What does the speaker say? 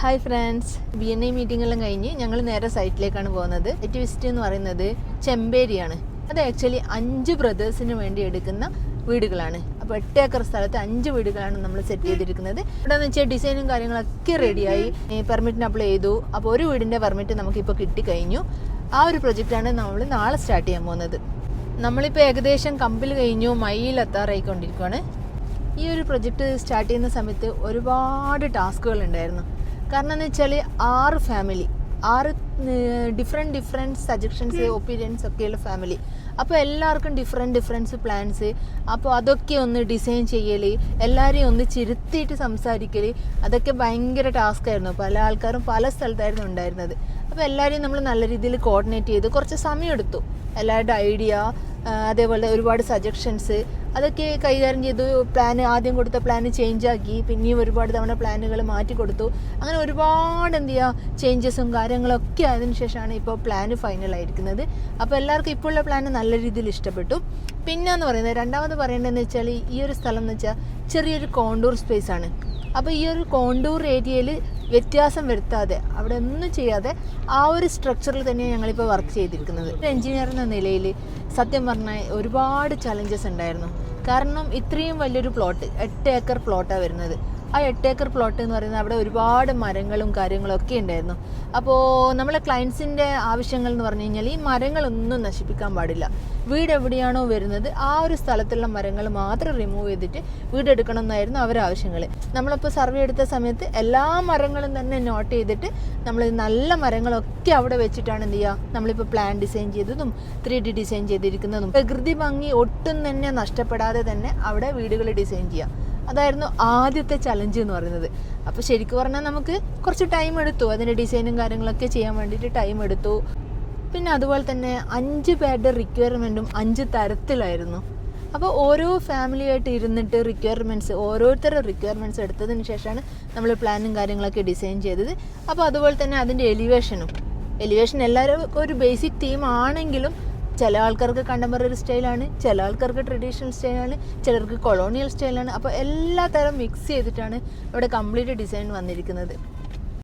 Hi friends B N I meeting എല്ലാം കഴിഞ്ഞ് ഞങ്ങൾ നേരെ സൈറ്റിലേക്കാണ് പോകുന്നത്. സൈറ്റ് വിസിറ്റ് എന്ന് പറയുന്നത് ചെമ്പേരിയാണ്. അത് ആക്ച്വലി അഞ്ച് ബ്രദേഴ്സിന് വേണ്ടി എടുക്കുന്ന വീടുകളാണ്. അപ്പോൾ എട്ട് ഏക്കർ സ്ഥലത്ത് അഞ്ച് വീടുകളാണ് നമ്മൾ സെറ്റ് ചെയ്തിരിക്കുന്നത്. ഇവിടെ എന്ന് വെച്ചാൽ ഡിസൈനും കാര്യങ്ങളൊക്കെ റെഡിയായി പെർമിറ്റിന് അപ്ലൈ ചെയ്തു. അപ്പോൾ ഒരു വീടിന്റെ പെർമിറ്റ് നമുക്കിപ്പോൾ കിട്ടിക്കഴിഞ്ഞു. ആ ഒരു പ്രൊജക്റ്റാണ് നമ്മൾ നാളെ സ്റ്റാർട്ട് ചെയ്യാൻ പോകുന്നത്. നമ്മളിപ്പോൾ ഏകദേശം കമ്പിൽ കഴിഞ്ഞു. മൈയിൽ എത്താറായിക്കൊണ്ടിരിക്കുകയാണ് ഈ ഒരു പ്രൊജക്റ്റ് സ്റ്റാർട്ട് ചെയ്യുന്ന സമയത്ത് ഒരുപാട് ടാസ്കുകൾ ഉണ്ടായിരുന്നു. കാരണം എന്ന് വെച്ചാൽ ആറ് ഫാമിലി ആറ് ഡിഫറെന്റ് ഡിഫറെന്റ് സജഷൻസ് ഒപ്പീനിയൻസ് ഒക്കെയുള്ള ഫാമിലി അപ്പോൾ എല്ലാവർക്കും ഡിഫറെന്റ് ഡിഫറൻസ് പ്ലാൻസ് അപ്പോൾ അതൊക്കെ ഒന്ന് ഡിസൈൻ ചെയ്യൽ എല്ലാവരെയും ഒന്ന് ചിരുത്തിയിട്ട് സംസാരിക്കൽ അതൊക്കെ ഭയങ്കര ടാസ്ക് ആയിരുന്നു. പല ആൾക്കാരും പല സ്ഥലത്തായിരുന്നു ഉണ്ടായിരുന്നത്. അപ്പോൾ എല്ലാവരെയും നമ്മൾ നല്ല രീതിയിൽ കോർഡിനേറ്റ് ചെയ്ത് കുറച്ച് സമയം എടുത്തു. എല്ലാവരുടെ ഐഡിയ അതേപോലെ ഒരുപാട് സജഷൻസ് അതൊക്കെ കൈകാര്യം ചെയ്തു. പ്ലാൻ ആദ്യം കൊടുത്ത പ്ലാൻ ചേഞ്ച് ആക്കി പിന്നെയും ഒരുപാട് തവണ പ്ലാനുകൾ മാറ്റി കൊടുത്തു. അങ്ങനെ ഒരുപാട് എന്ത് ചെയ്യുക ചേഞ്ചസും കാര്യങ്ങളൊക്കെ ആയതിനു ശേഷമാണ് ഇപ്പോൾ പ്ലാൻ ഫൈനലായിരിക്കുന്നത് അപ്പോൾ എല്ലാവർക്കും ഇപ്പോഴുള്ള പ്ലാൻ നല്ല രീതിയിൽ ഇഷ്ടപ്പെട്ടു. പിന്നെ എന്ന് പറയുന്നത് രണ്ടാമത് പറയേണ്ടതെന്ന് വെച്ചാൽ ഈ ഒരു സ്ഥലം എന്ന് വെച്ചാൽ ചെറിയൊരു കോണ്ടൂർ സ്പേസ് ആണ്. അപ്പോൾ ഈ ഒരു കോണ്ടൂർ ഏരിയയിൽ വ്യത്യാസം വരുത്താതെ അവിടെ ഒന്നും ചെയ്യാതെ ആ ഒരു സ്ട്രക്ചറിൽ തന്നെയാണ് ഞങ്ങളിപ്പോൾ വർക്ക് ചെയ്തിരിക്കുന്നത്. ഒരു എഞ്ചിനീയർ എന്ന നിലയിൽ സത്യം പറഞ്ഞാൽ ഒരുപാട് ചലഞ്ചസ് ഉണ്ടായിരുന്നു. കാരണം ഇത്രയും വലിയൊരു പ്ലോട്ട് എട്ട് ഏക്കർ പ്ലോട്ടാണ് വരുന്നത്. ആ എട്ട് ഏക്കർ പ്ലോട്ട് എന്ന് പറയുന്നത് അവിടെ ഒരുപാട് മരങ്ങളും കാര്യങ്ങളും ഒക്കെ ഉണ്ടായിരുന്നു. അപ്പോൾ നമ്മളെ ക്ലയൻസിന്റെ ആവശ്യങ്ങൾ എന്ന് പറഞ്ഞു കഴിഞ്ഞാൽ ഈ മരങ്ങളൊന്നും നശിപ്പിക്കാൻ പാടില്ല. വീട് എവിടെയാണോ വരുന്നത് ആ ഒരു സ്ഥലത്തുള്ള മരങ്ങൾ മാത്രം റിമൂവ് ചെയ്തിട്ട് വീട് എടുക്കണം എന്നായിരുന്നു അവരുടെ ആവശ്യങ്ങൾ. നമ്മളിപ്പോൾ സർവേ എടുത്ത സമയത്ത് എല്ലാ മരങ്ങളും തന്നെ നോട്ട് ചെയ്തിട്ട് നമ്മൾ നല്ല മരങ്ങളൊക്കെ അവിടെ വെച്ചിട്ടാണ് എന്ത് ചെയ്യുക? നമ്മളിപ്പോൾ പ്ലാൻ ഡിസൈൻ ചെയ്തതും ത്രീ ഡി ഡിസൈൻ ചെയ്തിരിക്കുന്നതും. പ്രകൃതി ഭംഗി ഒട്ടും തന്നെ നഷ്ടപ്പെടാതെ തന്നെ അവിടെ വീടുകൾ ഡിസൈൻ ചെയ്യുക. അതായിരുന്നു ആദ്യത്തെ ചലഞ്ച് എന്ന് പറയുന്നത്. അപ്പോൾ ശരിക്കും പറഞ്ഞാൽ നമുക്ക് കുറച്ച് ടൈം എടുത്തു. അതിന്റെ ഡിസൈനും കാര്യങ്ങളൊക്കെ ചെയ്യാൻ വേണ്ടിയിട്ട് ടൈം എടുത്തു. പിന്നെ അതുപോലെ തന്നെ അഞ്ച് പേരുടെ റിക്വയർമെന്റും അഞ്ച് തരത്തിലായിരുന്നു. അപ്പോൾ ഓരോ ഫാമിലിയായിട്ട് ഇരുന്നിട്ട് റിക്വയർമെന്റ്സ് ഓരോരുത്തരുടെ റിക്വയർമെന്റ്സ് എടുത്തതിന് ശേഷമാണ് നമ്മൾ പ്ലാനും കാര്യങ്ങളൊക്കെ ഡിസൈൻ ചെയ്തത്. അപ്പോൾ അതുപോലെ തന്നെ അതിന്റെ എലിവേഷനും എലിവേഷൻ എല്ലാവരും ഒരു ബേസിക് തീം ആണെങ്കിലും ചില ആൾക്കാർക്ക് കണ്ടംപററി സ്റ്റൈലാണ് ചില ആൾക്കാർക്ക് ട്രഡീഷണൽ സ്റ്റൈലാണ് ചിലർക്ക് കൊളോണിയൽ സ്റ്റൈലാണ്. അപ്പോൾ എല്ലാ തരം മിക്സ് ചെയ്തിട്ടാണ് ഇവിടെ കംപ്ലീറ്റ് ഡിസൈൻ വന്നിരിക്കുന്നത്.